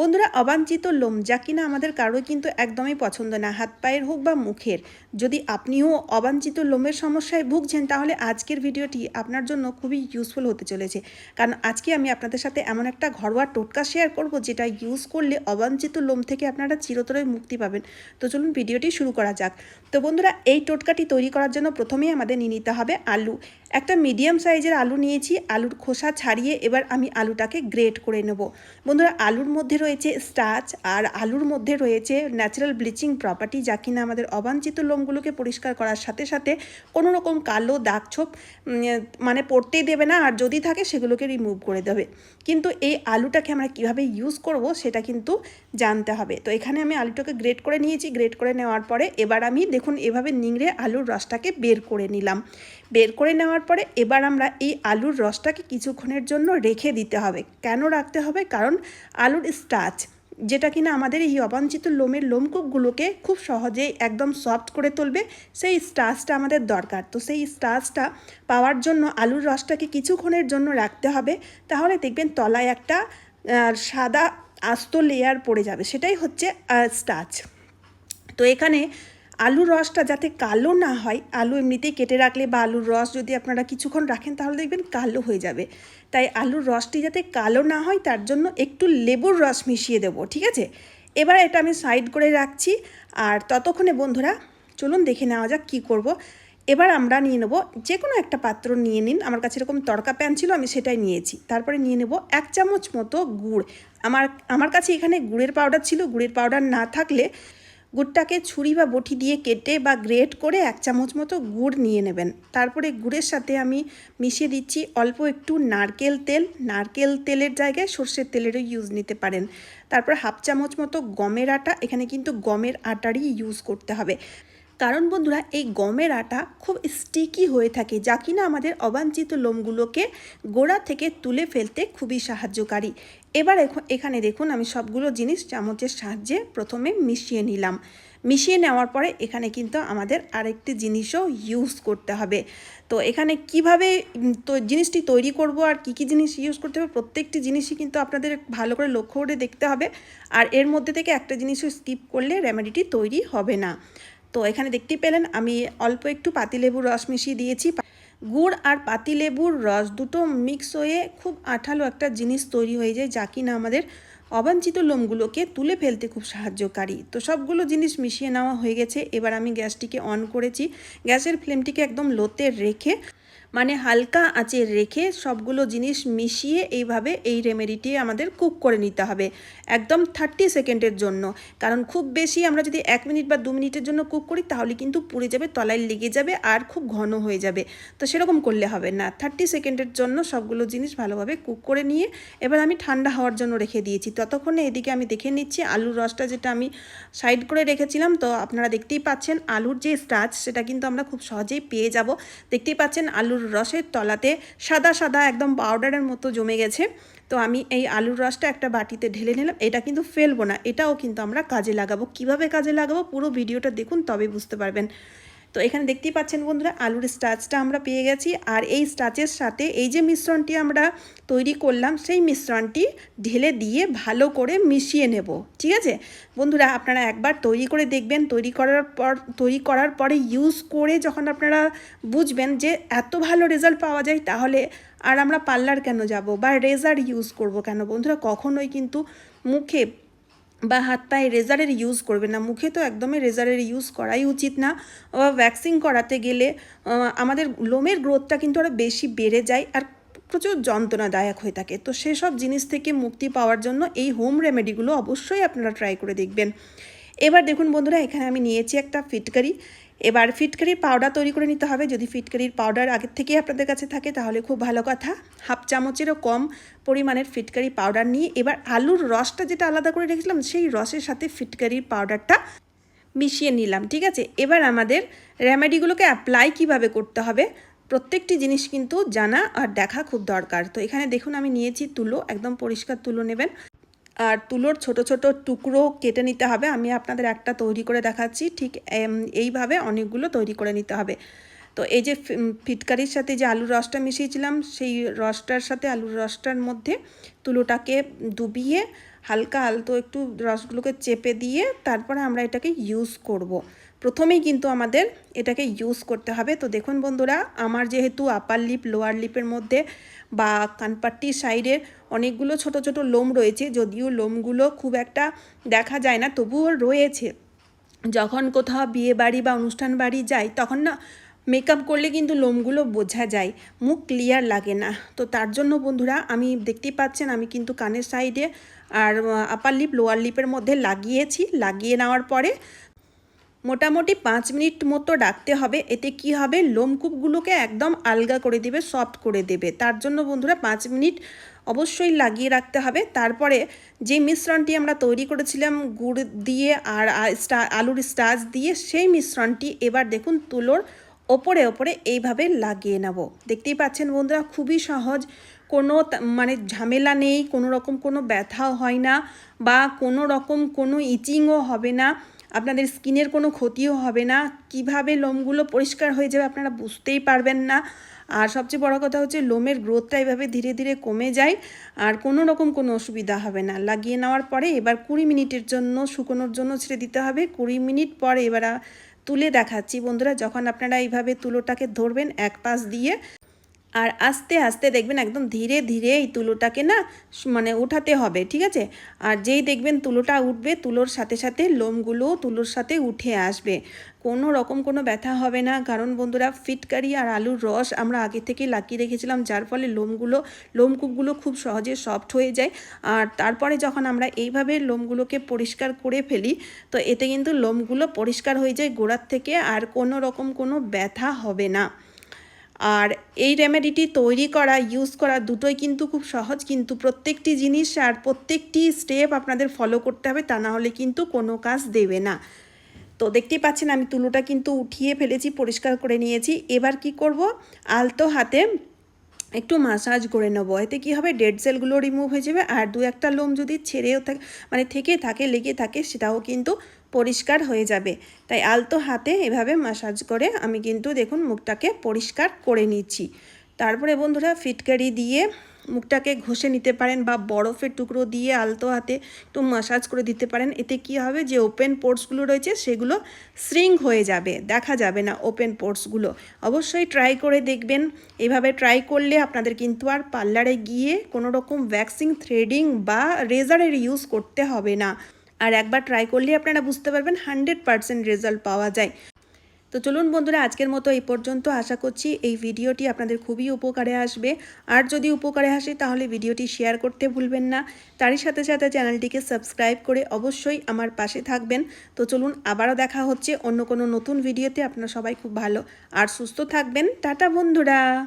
বন্ধুরা, অবাঞ্ছিত লোম যা কিনা আমাদের কারোই কিন্তু একদমই পছন্দ না। হাত পায়ের হোক বা মুখের, যদি আপনিও অবাঞ্ছিত লোমের সমস্যায় ভুগছেন, তাহলে আজকের ভিডিওটি আপনার জন্য খুবই ইউজফুল হতে চলেছে। কারণ আজকে আমি আপনাদের সাথে এমন একটা ঘরোয়া টোটকা শেয়ার করব, যেটা ইউজ করলে অবাঞ্ছিত লোম থেকে আপনারা চিরতরে মুক্তি পাবেন। তো চলুন ভিডিওটি শুরু করা যাক। তো বন্ধুরা, এই টোটকাটি তৈরি করার জন্য প্রথমেই আমাদের নিয়ে নিতে হবে আলু। একটা মিডিয়াম সাইজের আলু নিয়েছি, আলুর খোসা ছাড়িয়ে এবার আমি আলুটাকে গ্রেট করে নেব। বন্ধুরা, আলুর মধ্যে রয়েছে স্টাচ আর আলুর মধ্যে রয়েছে ন্যাচারাল ব্লিচিং প্রপার্টি যা কিনা আমাদের অবাঞ্ছিত লোমগুলোকে পরিষ্কার করার সাথে সাথে কোনো রকম কালো দাগ ছোপ মানে পড়তেই দেবে না আর যদি থাকে সেগুলোকে রিমুভ করে দেবে। কিন্তু এই আলুটাকে আমরা কীভাবে ইউজ করব সেটা কিন্তু জানতে হবে। তো এখানে আমি আলুটাকে গ্রেট করে নিয়েছি গ্রেট করে নেওয়ার পরে এবার আমি দেখুন এভাবে নিংড়ে আলুর রসটাকে বের করে নিলাম। বের করে নেওয়ার পরে এবার আমরা এই আলুর রসটাকে কিছুক্ষণের জন্য রেখে দিতে হবে। কেন রাখতে হবে? কারণ আলুর স্টাচ যেটা কিনা আমাদের এই অবাঞ্ছিত লোমের লোমকূপগুলোকে খুব সহজেই একদম সফট করে তুলবে, সেই স্টাচটা আমাদের দরকার। তো সেই স্টাচটা পাওয়ার জন্য আলুর রসটাকে কিছুক্ষণের জন্য রাখতে হবে। তাহলে দেখবেন তলায় একটা সাদা আস্ত লেয়ার পড়ে যাবে। সেটাই হচ্ছে স্টাচ তো এখানে আলুর রসটা যাতে কালো না হয়, আলু এমনিতেই কেটে রাখলে বা আলুর রস যদি আপনারা কিছুক্ষণ রাখেন তাহলে দেখবেন কালো হয়ে যাবে। তাই আলুর রসটি যাতে কালো না হয় তার জন্য একটু লেবুর রস মিশিয়ে দেবো, ঠিক আছে? এবার এটা আমি সাইড করে রাখছি। আর ততক্ষণে বন্ধুরা, চলুন দেখে নেওয়া যাক কী করব। এবার আমরা নিয়ে নেব যে কোনো একটা পাত্র নিয়ে নিন। আমার কাছে এরকম তড়কা প্যান ছিল, আমি সেটাই নিয়েছি। তারপরে নিয়ে নেব এক চামচ মতো গুড়। আমার আমার কাছে এখানে গুড়ের পাউডার ছিল। গুড়ের পাউডার না থাকলে গুড়টাকে ছুরি বা বটি দিয়ে কেটে বা গ্রেট করে এক চামচ মতো গুড় নিয়ে নেবেন। তারপরে গুড়ের সাথে আমি মিশিয়ে দিচ্ছি অল্প একটু নারকেল তেল। নারকেল তেলের জায়গায় সর্ষের তেলেরও ইউজ নিতে পারেন। তারপর হাফ চামচ মতো গমের আটা। এখানে কিন্তু গমের আটারই ইউজ করতে হবে। কারণ বন্ধুরা, এই গমের আটা খুব স্টিকি হয়ে থাকে, যা কিনা আমাদের অবাঞ্ছিত লোমগুলোকে গোড়া থেকে তুলে ফেলতে খুবই সাহায্যকারী। এবার এখ- এখানে দেখুন, আমি সবগুলো জিনিস চামচের সাহায্যে প্রথমে মিশিয়ে নিলাম। মিশিয়ে নেওয়ার পরে এখানে কিন্তু আমাদের আরেকটি জিনিসও ইউজ করতে হবে। তো এখানে কীভাবে তো জিনিসটি তৈরি করব আর কি কি জিনিস ইউজ করতে হবে, প্রত্যেকটি জিনিসই কিন্তু আপনাদের ভালো করে লক্ষ্য করে দেখতে হবে। আর এর মধ্যে থেকে একটা জিনিসও স্কিপ করলে রেমেডিটি তৈরি হবে না। তো এখানে দেখতে পেলেন, আমি অল্প একটু পাতিলেবুর রস মিশিয়ে দিয়েছি। গুড় আর পাতিলেবুর রস দুটো মিক্স হয়ে খুব আঠালো একটা জিনিস তৈরি হয়ে যায়, যা কিনা আমাদের অবাঞ্ছিত লোমগুলোকে তুলে ফেলতে খুব সাহায্যকারী। তো সবগুলো জিনিস মিশিয়ে নেওয়া হয়ে গেছে, এবার আমি গ্যাসটিকে অন করেছি। গ্যাসের ফ্লেমটিকে একদম লোতে রেখে মানে হালকা আঁচে রেখে সবগুলো জিনিস মিশিয়ে এইভাবে এই রেমেডিটি আমাদের কুক করে নিতে হবে, একদম থার্টি সেকেন্ডের জন্য। কারণ খুব বেশি আমরা যদি এক মিনিট বা দু মিনিটের জন্য কুক করি, তাহলে কিন্তু পুড়ে যাবে, তলায় লেগে যাবে আর খুব ঘন হয়ে যাবে। তো সেরকম করলে হবে না। থার্টি সেকেন্ডের জন্য সবগুলো জিনিস ভালোভাবে কুক করে নিয়ে এবার আমি ঠান্ডা হওয়ার জন্য রেখে দিয়েছি। ততক্ষণে এদিকে আমি দেখে নিচ্ছি আলুর রসটা যেটা আমি সাইড করে রেখেছিলাম। তো আপনারা দেখতেই পাচ্ছেন আলুর যে স্টাচ সেটা কিন্তু আমরা খুব সহজেই পেয়ে যাব। দেখতেই পাচ্ছেন আলুর রসের তলাতে সাদা সাদা একদম পাউডারের মতো জমে গেছে। তো আমি এই আলুর রসটা একটা বাটিতে ঢেলে নিলাম। এটা কিন্তু ফেলব না, এটাও কিন্তু আমরা কাজে লাগাবো। কীভাবে কাজে লাগাবো পুরো ভিডিওটা দেখুন তবে বুঝতে পারবেন। তো এখানে দেখতেই পাচ্ছেন বন্ধুরা, আলুর স্টাচটা আমরা পেয়ে গেছি। আর এই স্টাচের সাথে এই যে মিশ্রণটি আমরা তৈরি করলাম, সেই মিশ্রণটি ঢেলে দিয়ে ভালো করে মিশিয়ে নেব। ঠিক আছে? বন্ধুরা, আপনারা একবার তৈরি করে দেখবেন। তৈরি করার পর, তৈরি করার পরে ইউজ করে যখন আপনারা বুঝবেন যে এত ভালো রেজাল্ট পাওয়া যায়, তাহলে আর আমরা পার্লার কেন যাব বা রেজার ইউজ করব কেন? বন্ধুরা, কখনোই কিন্তু মুখে বা হাত পায়ে রেজারের ইউজ করবে না। মুখে তো একদমই রেজারের ইউজ করাই উচিত না। বা ভ্যাকসিন করাতে গেলে আমাদের লোমের গ্রোথটা কিন্তু আরও বেশি বেড়ে যায় আর প্রচুর যন্ত্রণাদায়ক হয়ে থাকে। তো সেসব জিনিস থেকে মুক্তি পাওয়ার জন্য এই হোম রেমেডিগুলো অবশ্যই আপনারা ট্রাই করে দেখবেন। এবার দেখুন বন্ধুরা, এখানে আমি নিয়েছি একটা ফিটকারি। এবার ফিটকারির পাউডার তৈরি করে নিতে হবে। যদি ফিটকারির পাউডার আগের থেকেই আপনাদের কাছে থাকে, তাহলে খুব ভালো কথা। হাফ চামচেরও কম পরিমাণের ফিটকারি পাউডার নিয়ে এবার আলুর রসটা যেটা আলাদা করে রেখেছিলাম, সেই রসের সাথে ফিটকারির পাউডারটা মিশিয়ে নিলাম, ঠিক আছে? এবার আমাদের রেমেডিগুলোকে অ্যাপ্লাই কীভাবে করতে হবে, প্রত্যেকটি জিনিস কিন্তু জানা আর দেখা খুব দরকার। তো এখানে দেখুন, আমি নিয়েছি তুলো, একদম পরিষ্কার তুলো নেবেন। আর তুলোর ছোট ছোট টুকরো কেটে নিতে হবে। আমি আপনাদের একটা তৈরি করে দেখাচ্ছি। ঠিক এইভাবে অনেকগুলো তৈরি করে নিতে হবে। তো এই যে ফিটকারির সাথে যে আলুর রসটা মিশিয়েছিলাম, সেই রসটার সাথে আলুর রসটার মধ্যে তুলোটাকে ডুবিয়ে হালকা আলতো একটু রসগুলোকে চেপে দিয়ে তারপরে আমরা এটাকে ইউজ করব। প্রথমেই কিন্তু আমাদের এটাকে ইউজ করতে হবে। তো দেখুন বন্ধুরা, আমার যেহেতু আপার লিপ লোয়ার লিপের মধ্যে বা কানপাট্টির সাইডে অনেকগুলো ছোট ছোট লোম রয়েছে, যদিও লোমগুলো খুব একটা দেখা যায় না, তবুও রয়েছে। যখন কোথাও বিয়ে বাড়ি বা অনুষ্ঠান বাড়ি যাই, তখন না মেকআপ করলে কিন্তু লোমগুলো বোঝা যায়, মুখ ক্লিয়ার লাগে না। তো তার জন্য বন্ধুরা, আমি দেখতেই পাচ্ছেন আমি কিন্তু কানের সাইডে আর আপার লিপ লোয়ার লিপের মধ্যে লাগিয়েছি। লাগিয়ে নেওয়ার পরে মোটামুটি পাঁচ মিনিট মতো ডাকতে হবে। এতে কি হবে? লোমকূপগুলোকে একদম আলগা করে দেবে, সফট করে দেবে। তার জন্য বন্ধুরা পাঁচ মিনিট অবশ্যই লাগিয়ে রাখতে হবে। তারপরে যে মিশ্রণটি আমরা তৈরি করেছিলাম, গুড় দিয়ে আর আলুর স্টাচ দিয়ে, সেই মিশ্রণটি এবার দেখুন তুলোর ওপরে ওপরে এইভাবে লাগিয়ে নেব। দেখতেই পাচ্ছেন বন্ধুরা, খুবই সহজ। কোনো মানে ঝামেলা নেই, কোনো রকম কোনো ব্যথাও হয় না বা কোনো রকম কোনো ইচিংও হবে না। আপনাদের স্কিনের কোনো ক্ষতিও হবে না। কীভাবে লোমগুলো পরিষ্কার হয়ে যাবে আপনারা বুঝতেই পারবেন না। আর সবচেয়ে বড় কথা হচ্ছে লোমের গ্রোথটা এভাবে ধীরে ধীরে কমে যায়। আর কোনো রকম কোনো অসুবিধা হবে না। লাগিয়ে নেওয়ার পরে এবার কুড়ি মিনিটের জন্য শুকোনোর জন্য ছেড়ে দিতে হবে। কুড়ি মিনিট পরে এবার তুলে দেখাচ্ছি। বন্ধুরা, যখন আপনারা এইভাবে তুলোটাকে ধরবেন, এক পাশ দিয়ে আর আস্তে আস্তে দেখবেন একদম ধীরে ধীরে এই তুলোটাকে না মানে উঠাতে হবে, ঠিক আছে? আর যেই দেখবেন তুলোটা উঠবে, তুলোর সাথে সাথে লোমগুলো তুলোর সাথে উঠে আসবে। কোনো রকম কোনো ব্যথা হবে না। কারণ বন্ধুরা, ফিটকারি আর আলুর রস আমরা আগে থেকে লাগিয়ে রেখেছিলাম, যার ফলে লোমগুলো, লোমকূপগুলো খুব সহজে সফট হয়ে যায়। আর তারপরে যখন আমরা এইভাবে লোমগুলোকে পরিষ্কার করে ফেলি, তো এতে কিন্তু লোমগুলো পরিষ্কার হয়ে যায় গোড়ার থেকে, আর কোনো রকম কোনো ব্যথা হবে না। আর এই রেমেডিটি তৈরি করা ইউজ করা দুটোই কিন্তু খুব সহজ। কিন্তু প্রত্যেকটি জিনিস আর প্রত্যেকটি স্টেপ আপনাদের ফলো করতে হবে, তা না হলে কিন্তু কোনো কাজ দেবে না। তো দেখতেই পাচ্ছেন, আমি তুলোটা কিন্তু উঠিয়ে ফেলেছি, পরিষ্কার করে নিয়েছি। এবার কি করব? আলতো হাতে একটু মাসাজ করে নেব। এতে কী হবে? ডেড সেলগুলো রিমুভ হয়ে যাবে। আর দু একটা লোম যদি ছেড়েও থাকে মানে থেকে থাকে, লেগে থাকে, সেটাও কিন্তু পরিষ্কার হয়ে যাবে। তাই আলতো হাতে এভাবে মাসাজ করে আমি কিন্তু দেখুন মুখটাকে পরিষ্কার করে নিচ্ছি। তারপরে বন্ধুরা ফিটকারি দিয়ে মুখটাকে ঘষে নিতে পারেন বা বরফের টুকরো দিয়ে আলতো হাতে একটু মাসাজ করে দিতে পারেন। এতে কি হবে? যে ওপেন পোর্টসগুলো রয়েছে সেগুলো শ্রিং হয়ে যাবে। দেখা যাবে না ওপেন পোর্টসগুলো অবশ্যই ট্রাই করে দেখবেন। এভাবে ট্রাই করলে আপনাদের কিন্তু আর পার্লারে গিয়ে কোনো রকম ভ্যাক্সিং থ্রেডিং বা রেজারের ইউজ করতে হবে না। আর একবার ট্রাই করলে আপনারা বুঝতে পারবেন হান্ড্রেড পারসেন্ট রেজাল্ট পাওয়া যায়। তো চলুন বন্ধুরা, আজকের মতো এই পর্যন্ত। আশা করছি এই ভিডিওটি আপনাদের খুবই উপকারে আসবে। আর যদি উপকারে আসে, তাহলে ভিডিওটি শেয়ার করতে ভুলবেন না। তারই সাথে সাথে চ্যানেলটিকে সাবস্ক্রাইব করে অবশ্যই আমার পাশে থাকবেন। তো চলুন, আবারও দেখা হচ্ছে অন্য কোনো নতুন ভিডিওতে। আপনারা সবাই খুব ভালো আর সুস্থ থাকবেন। টাটা বন্ধুরা!